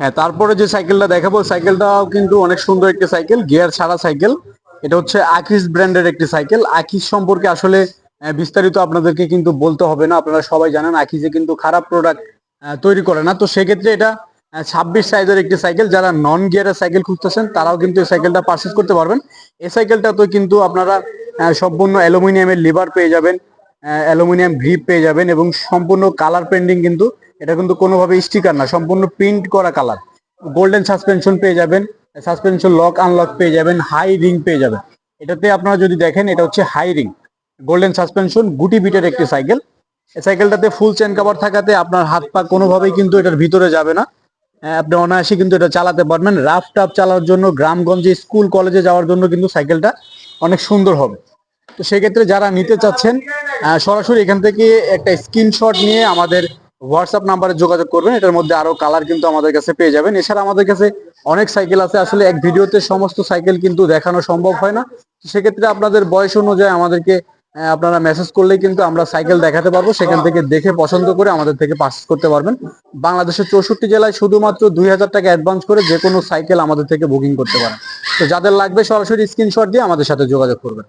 হ্যাঁ তারপরে যে সাইকেলটা দেখাবো, সাইকেলটাও কিন্তু অনেক সুন্দর একটি সাইকেল, গিয়ার ছাড়া সাইকেল। এটা হচ্ছে আকিস ব্র্যান্ডের একটি সাইকেল। আকিস সম্পর্কে আসলে বিস্তারিত আপনাদেরকে কিন্তু বলতে হবে না। আপনারা সবাই জানেন আকিজে কিন্তু খারাপ প্রোডাক্ট তৈরি করে না। তো সেক্ষেত্রে এটা ছাব্বিশ সাইজের একটি সাইকেল। যারা নন গিয়ারের সাইকেল খুঁজতেছেন, তারাও কিন্তু এই সাইকেলটা পারচেস করতে পারবেন। এই সাইকেলটা তো কিন্তু আপনারা সম্পূর্ণ অ্যালুমিনিয়ামের লিভার পেয়ে যাবেন অ্যালুমিনিয়াম গ্রিপ পেয়ে যাবেন এবং সম্পূর্ণ কালার পেন্ডিং কিন্তু এটা কিন্তু কোনোভাবে স্টিকার না, সম্পূর্ণ প্রিন্ট করা কালার গোল্ডেন সাসপেনশন পেয়ে যাবেন সাসপেনশন লক আনলক পেয়ে যাবেন হাই রিং পেয়ে যাবেন। এটাতে আপনারা যদি দেখেন, এটা হচ্ছে হাই রিং গোল্ডেন সাসপেনশন গুটি বিটের একটি সাইকেল সাইকেলটাতে ফুল চেন কাভার থাকাতে আপনার হাত পা কোনোভাবেই কিন্তু এটার ভিতরে যাবে না। আপনি অনায়াসে কিন্তু এটা চালাতে পারবেন। রাফ টাফ চালানোর জন্য গ্রামগঞ্জে, স্কুল, কলেজে যাওয়ার জন্য কিন্তু সাইকেলটা অনেক সুন্দর হবে। তো সেক্ষেত্রে যারা নিতে চাচ্ছেন সরাসরি এখান থেকে একটা স্ক্রিনশট নিয়ে আমাদের হোয়াটসঅ্যাপ নাম্বারে যোগাযোগ করবেন, এটার মধ্যে আরও কালার কিন্তু আমাদের কাছে পেয়ে যাবেন। এছাড়া আমাদের কাছে অনেক সাইকেল আছে, আসলে এক ভিডিওতে সমস্ত সাইকেল কিন্তু দেখানো সম্ভব হয় না। সেক্ষেত্রে আপনাদের বয়স অনুযায়ী আমাদেরকে আপনারা মেসেজ করলেই কিন্তু আমরা সাইকেল দেখাতে পারব। সেখান থেকে দেখে পছন্দ করে আমাদের থেকে পারচেস করতে পারবেন। বাংলাদেশের চৌষট্টি জেলায় শুধুমাত্র দুই হাজার টাকা অ্যাডভান্স করে যে কোনো সাইকেল আমাদের থেকে বুকিং করতে পারেন। তো যাদের লাগবে সরাসরি স্ক্রিনশট দিয়ে আমাদের সাথে যোগাযোগ করবেন।